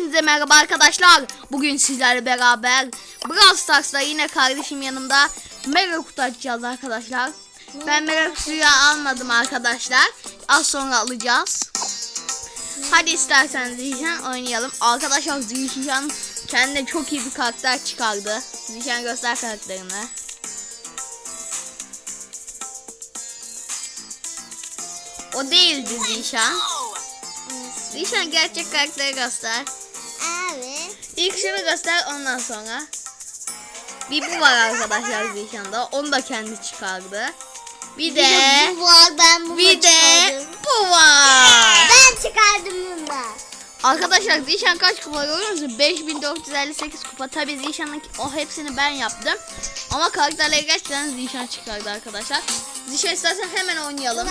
Hepinize merhaba arkadaşlar. Bugün sizlerle beraber Brawl Stars'ta yine kardeşim yanımda mega kutu açacağız arkadaşlar. Ben mega kutuyu almadım arkadaşlar. Az sonra alacağız. Hadi isterseniz Zişan oynayalım. Arkadaşlar Zişan kendine çok iyi bir karakter çıkardı. Zişan göster karakterini. O değildi Zişan. Zişan gerçek karakteri göster. İlk şunu göster ondan sonra. Bir bu var arkadaşlar Zişan'da. Onu da kendi çıkardı. Bir de bu var ben bunu bir de çıkardım. bu var. Ben çıkardım bunu da. Arkadaşlar Zişan kaç kupa görüyor musunuz? 5458 kupa. Tabi Zişan'ın o hepsini ben yaptım. Ama karakterleri gerçekten Zişan çıkardı arkadaşlar. Zişan istersen hemen oynayalım.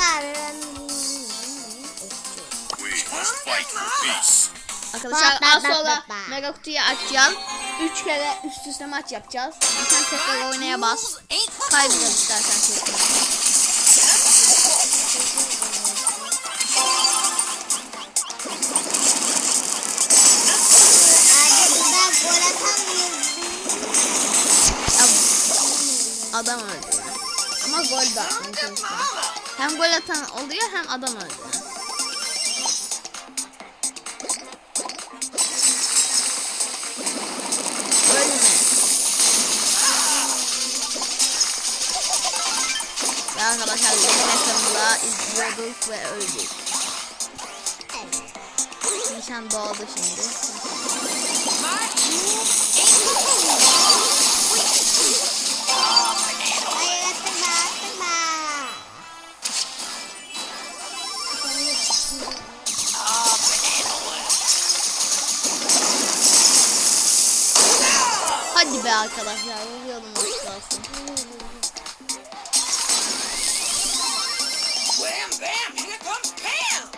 Arkadaşlar az sonra mega kutuyu açacağız. 3 kere üst üste maç yapacağız. Zişan tekrar oynaya bas. Kaybedeceğiz istersen tekrar. Adam öldü. Ama gol de çalışıyor. Hem gol atan oluyor hem adam öldü. Ve arkadaşlar ekranında izliyorduk ve öldük. Nişan doğdu şimdi. Arkadaşlar vuruyordum Pam!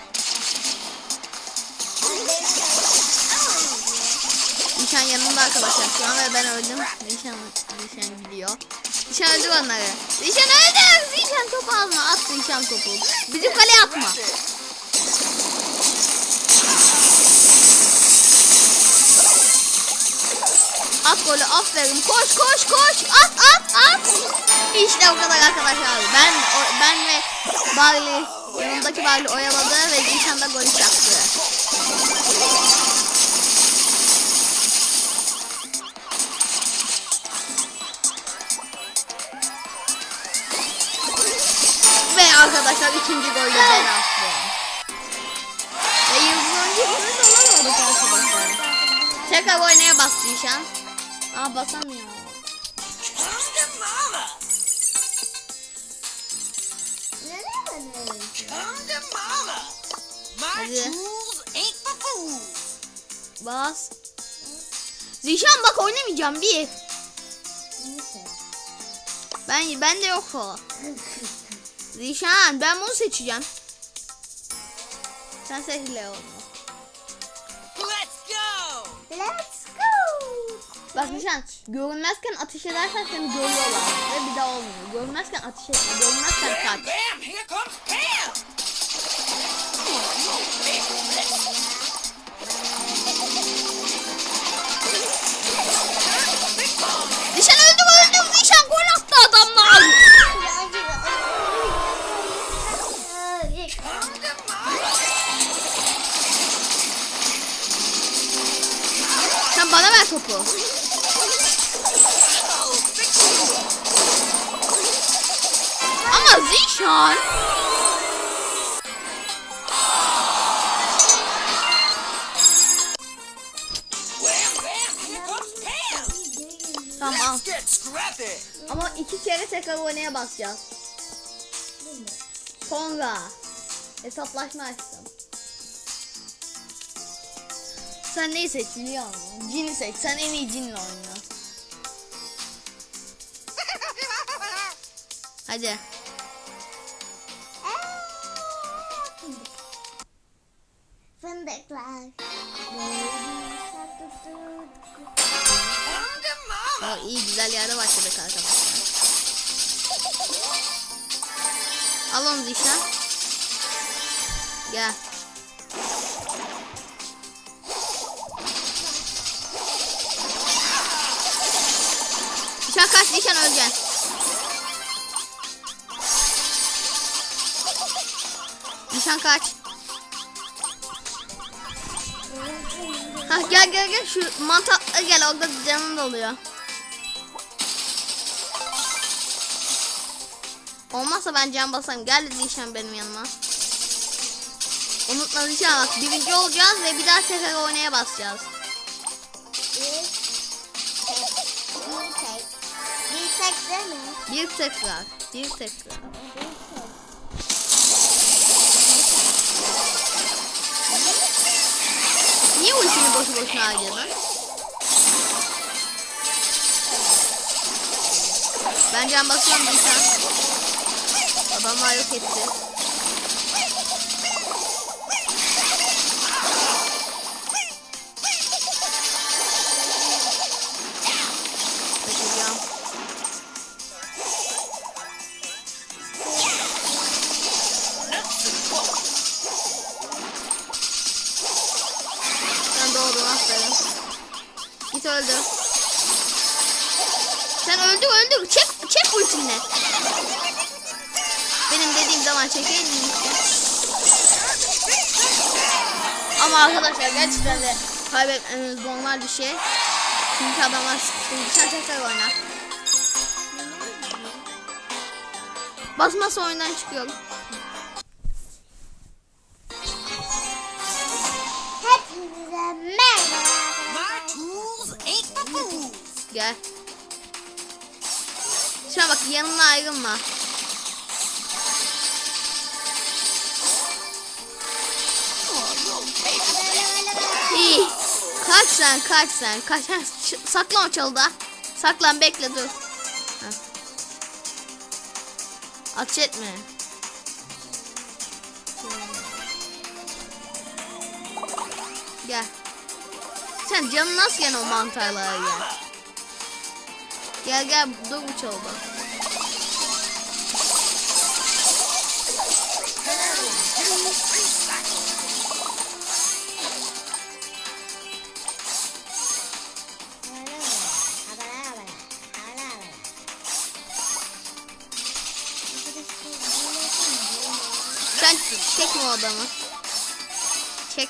Nişan yanımda arkadaşlar şu an ve ben öldüm. Nişan, Nişan gidiyor. Nişan öldü onları. Nişan öldü. Nişan topu alma. At Nişan topu. Bizim kaleye atma. At golü aferin. Koş koş koş. At at at. İşte o kadar arkadaşlar. Ben o, ben ve Barley yanımdaki Barley oyaladı ve Nişan da golü çaktı. Ve arkadaşlar ikinci golü ben attım. Ve yıldız oyuncu biz olamadık arkadaşlar. Tekrar oynaya bastı Nişan. Aa basamıyor. Hadi. Bas. Zişan bak oynamayacağım bir. Ben ben de yok o. Zişan ben bunu seçeceğim. Sen seç Leon'u. Bak Zişan görünmezken ateş edersen seni görüyorlar ve bir daha olmuyor. Görünmezken ateş etme, görünmezken kaç. Zişan öldüm öldüm. Zişan gol attı adamlar. Sen bana ver topu. Pam! Tamam! Ama iki kere tekrar oynaya basacağız. Sonra hesaplaşma açtım. Sen neyi seç biliyor musun? Cin'i seç. Sen en iyi cinle oyna. Hadi. iyi güzel yerde başladık arkadaşlar. Al onu dışına. Gel. Dışarı kaç dışarı öleceksin. Nişan kaç. Ha gel gel gel şu mantıklı gel orada canım doluyor. Olmazsa ben can basarım. Gel Zişan benim yanıma. Unutma Zişan bak birinci olacağız ve bir daha tekrar oynaya basacağız. Bir. Bir? Bir tekrar. Bir tekrar. Bir tek. Niye ultini boşu boşuna harcadın? Ben can basıyorum Zişan. Adamlar yok etti. Kaçacağım. Sen doğdun aferin. Git öldü. Sen öldü öldü. Çek çek ultini. Benim dediğim zaman çekeydin işte. Ama arkadaşlar gerçekten de kaybetmemiz normal bir şey. Çünkü adamlar sıkıştı. Sen tekrar oyna. Basmazsa oyundan çıkıyorum. Hepinize merhaba. Gel. Şuna bak yanına ayrılma. Sen kaç sen kaç. Ha, saklan o çalıda. Saklan bekle dur. Ha. Ateş etme. Gel. Sen canın nasıl gene o mantarlara gel. Gel gel dur bu çalıda.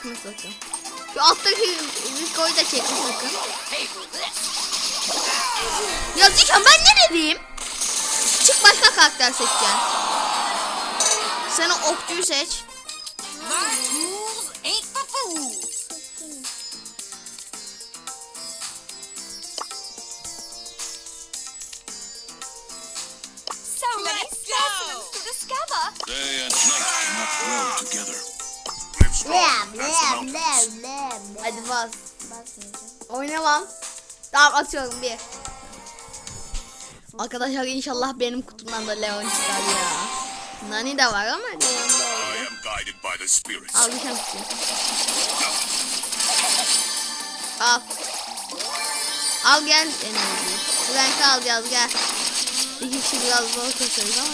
Çekme sakın. Şu alttaki Rico'yu da çekme sakın. Ya Zişan ben ne dedim? Çık başka karakter seçeceksin. Sen o okçuyu seç. Day and night cannot grow together. Mountains. blem, blem, blem. Hadi bas. Basmayacağım. Oynamam. Tamam atıyorum bir. Arkadaşlar inşallah benim kutumdan da Leon çıkar ya. Nani de var ama Leon da spirits. Al bir tane kutuyu. Al. Al gel enerji. Frank alacağız gel. İki kişi biraz zor keseriz ama.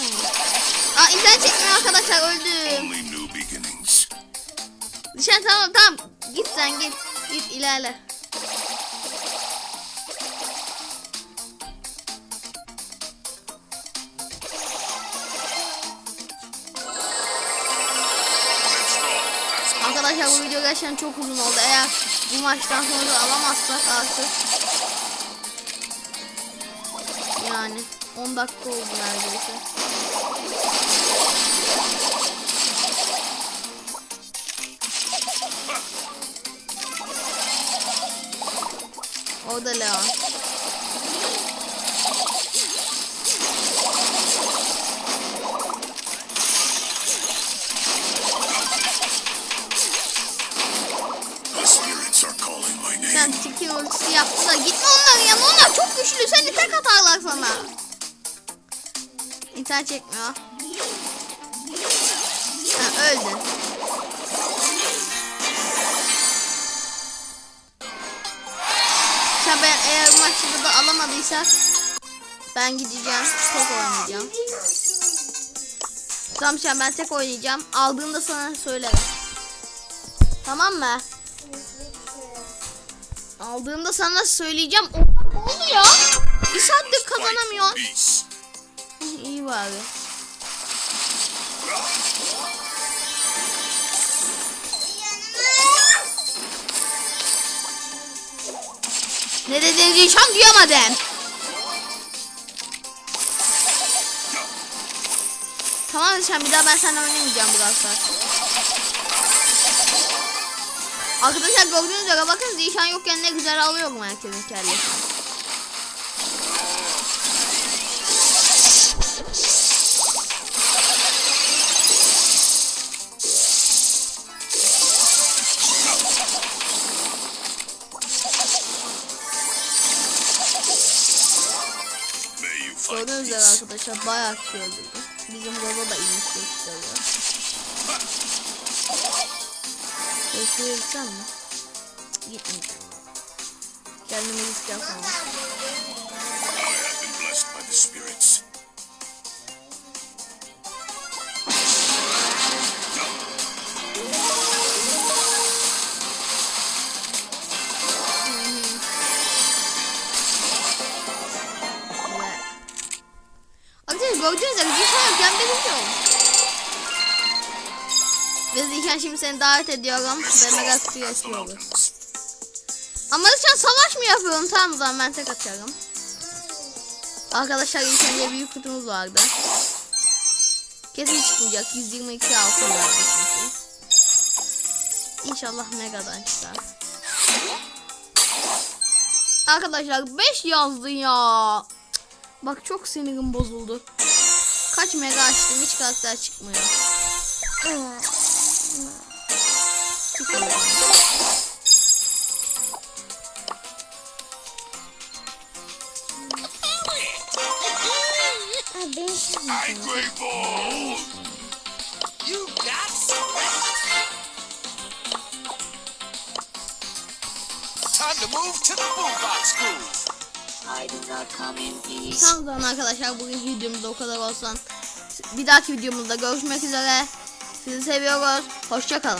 Aa internet çekmiyor arkadaşlar öldüm. Beginnings. Dışarı tamam tamam. Git sen git. Git ilerle. Arkadaşlar bu video gerçekten çok uzun oldu. Eğer bu maçtan sonra alamazsak artık. Yani 10 dakika oldu neredeyse. Leon. Calling my name. Sen Tikin ultisi yaptı da gitme onların yanına. Onlar çok güçlü. Seni tek atarlar sana. İnternet çekmiyor. Ha, öldü. Sen ben eğer bu maçı da alamadıysak ben gideceğim. Tek oynayacağım. Tamam sen ben tek oynayacağım. Aldığımda sana söylerim. Tamam mı? Aldığımda sana söyleyeceğim. Oha, Ne oldu ya? Bir saattir kazanamıyor. İyi bari. Ne dediğinizi hiç an duyamadım. Tamam sen bir daha ben seninle oynamayacağım bu saat. Arkadaşlar gördüğünüz üzere bakın Zişan yokken ne güzel alıyorum herkesin kellesini. Arkadaşlar bayağı kişi öldürdü. Bizim baba da iyi şey çıkarıyor. Teşekkür etsem mi? Gitmeyeceğim. Kendime risk yapmam. I have been blessed by the spirits. Arkadaşlar gördüğünüz üzere Zişan yokken birinci olmuş. Ve Zişan şimdi seni davet ediyorum ve mega kutuyu açıyoruz. Ama Zişan savaş mı yapıyorum? Tamam o zaman ben tek atıyorum. Arkadaşlar ilk önce büyük kutumuz vardı. Kesin çıkmayacak. 122 altın verdi çünkü. İnşallah Mega'dan çıkar. Arkadaşlar 5 yazdı ya. Bak çok sinirim bozuldu. Kaç mega açtım hiç karakter çıkmıyor. Angry Ball! You got Time to move to the boombox groove. Tamam o zaman arkadaşlar bugün videomuzda o kadar olsun. Bir dahaki videomuzda görüşmek üzere. Sizi seviyoruz. Hoşçakalın.